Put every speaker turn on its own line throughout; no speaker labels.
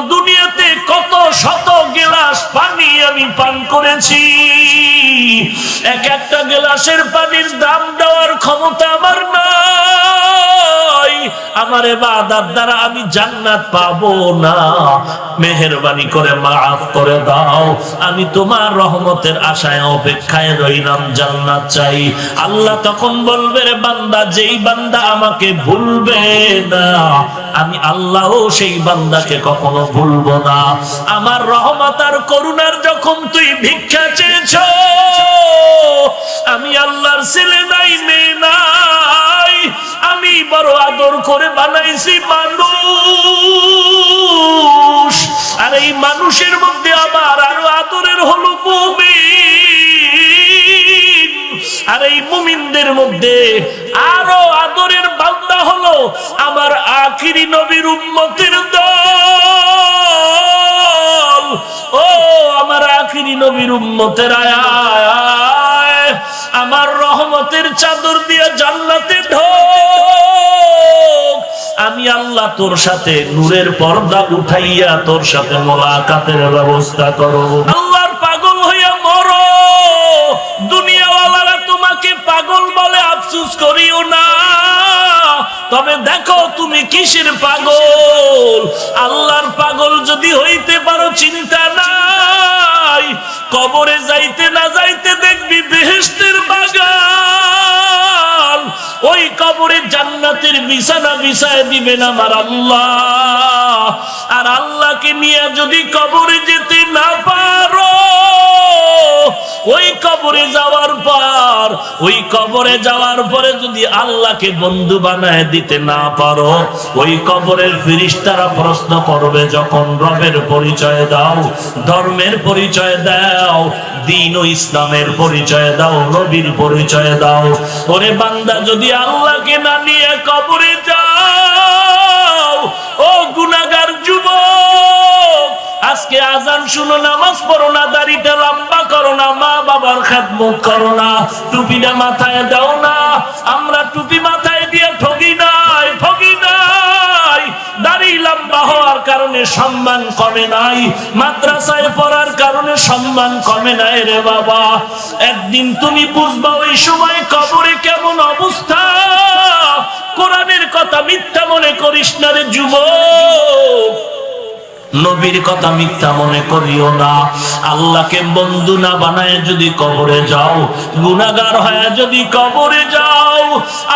দুনিয়াতে কত শত গেলাস পানি আমি পান করেছি। এক একটা গেলাসের পানির দাম দেওয়ার ক্ষমতা আমার নাই। আমার এবাদার দ্বারা আমি জান্নাত পাবো না। মেহেরবানি করে মাফ করে দাও। আমি তোমার রহমতের আশায় অপেক্ষায় রইলাম জান্নাত চাই। আল্লাহ তখন বলবে, রে বান্দা, যেই বান্দা আমাকে ভুলবে না আমি আল্লাহও সেই বান্দাকে কখনো ভুলবো না। আমার রহমত আর করুণার যখন তুই ভিক্ষা চেয়েছ, আমি আল্লাহর ছেলে নাই, মেয়ে নাই। আমি বড় আদর করে বানাইছি মানুষ আর এই মুমিনদের মধ্যে আরও আদরের বান্দা হলো আমার আখিরি নবীর উম্মতের দল ও, আমার আখিরি নবীর উম্মতের আয়। আমার রহমতের চাদর দিয়ে জান্নাতে ঢোক আমি আল্লাহ তোর সাথে নূরের পর্দা উঠাইয়া তোর সাথে মোলাকাতের ব্যবস্থা করো করিও না। তবে দেখো তুমি কিসের পাগল? আল্লাহর পাগল যদি হইতে পারো, চিন্তা নাই। কবরে যাইতে না যাইতে দেখবি বেহেস্তের বাগান। ওই কবরে জান্নাতের বিছানা বিছায় দিবেন আমার আল্লাহ। আর আল্লাহকে নিয়ে যদি কবরে যেতে না পারো, ওই কবরে যাওয়ার পর ওই কবরে যাওয়ার পরে যদি আল্লাহকে বন্ধু বানায় দিতে না পারো, ওই কবরের ফিরিস্তারা প্রশ্ন করবে, যখন রবের পরিচয় দাও, ধর্মের পরিচয় দাও, দিন ও ইসলামের পরিচয় দাও, নবীর পরিচয় দাও। ওরে বান্দা, যদি আল্লাহকে না নিয়ে কবরে যাও, ও গুনাগার যুবক আজকে আজান শুনো, নামাজ পড়ো না, দাড়িটা লম্বা করো না, মা বাবার খেদমত করো না, টুপিটা মাথায় দাও না, আমরা টুপি মাথায় দিয়ে ঠগি নাই ঠগি নাই, দাড়ি লম্বা হওয়ার কারণে সম্মান কমে নাই, মাদ্রাসায় পড়ার কারণে সম্মান কমে নাই রে বাবা। একদিন তুমি বুঝবা ওই সময় কবরে কেমন অবস্থা, কোরআনের কথা মিথ্যা মনে করিস না রে যুবক। নবীর কথা মিথ্যা মনে করিও না। আল্লাহকে বন্ধু না বানায় যদি কবরে যাও গুনাগার হয়ে যদি কবরে যাও,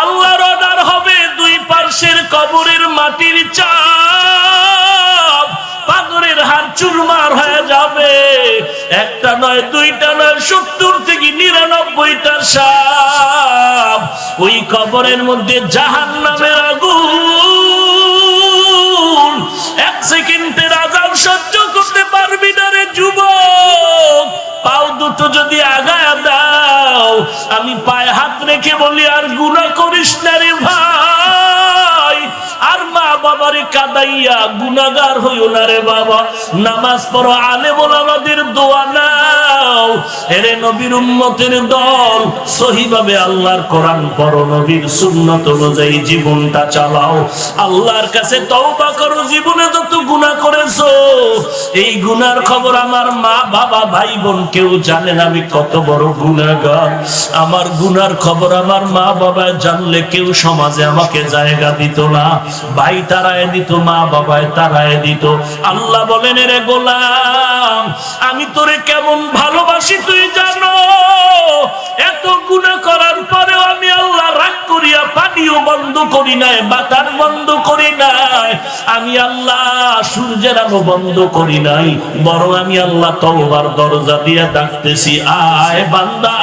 আল্লাহর অর্ডার হবে দুই পার্শ্বের কবরের মাটির চাপ। পাগরের হার চুরমার হয়ে যাবে। একটা নয়, দুইটা নয়, সত্তর থেকে নিরানব্বইটা সাপ। ওই কবরের মধ্যে জাহান নামের আগুন সহ্য করতে পারবি না রে যুব পাও দুটো যদি আগায় দাও, আমি পায়ে হাত রেখে বলি, আর গুণা করিস না রে ভাই। আর মা বাবারে কাদাইয়া গুনাগার হইও না রে বাবা। নামাজ পড়ো আলে আমাদের দোয়া নাও এরে নবীর উম্মতের দল, সহিভাবে আল্লাহর কোরআন পড়ো, নবীর সুন্নত অনুযায়ী জীবনটা চালাও। আল্লাহর কাছে তওবা করো, জীবনে যত গুনাহ করেছ, এই গুনার খবর আমার মা, বাবা ভাই বোন কেউ জানে না, আমি কত বড় গুনাহগার। আমার গুনার খবর আমার মা, বাবা জানলে কেউ সমাজে আমাকে জায়গা দিত না। ভাই তারায় দিত, মা, বাবায় তারায় দিত। আল্লাহ বলেন রে গোলাম, আমি তোরে কেমন ভালোবাসি তুই জানো, এত গুণা করার পরেও আমি আল্লাহ রাগ করিয়া পানিও বন্ধ করি নাই, বাতার বন্ধ করি নাই, আমি আল্লাহ সূর্যের আলো বন্ধ করি নাই, বরং আমি আল্লাহ তওবার দরজা দিয়ে ডাকতেছি, আয় বান্দা।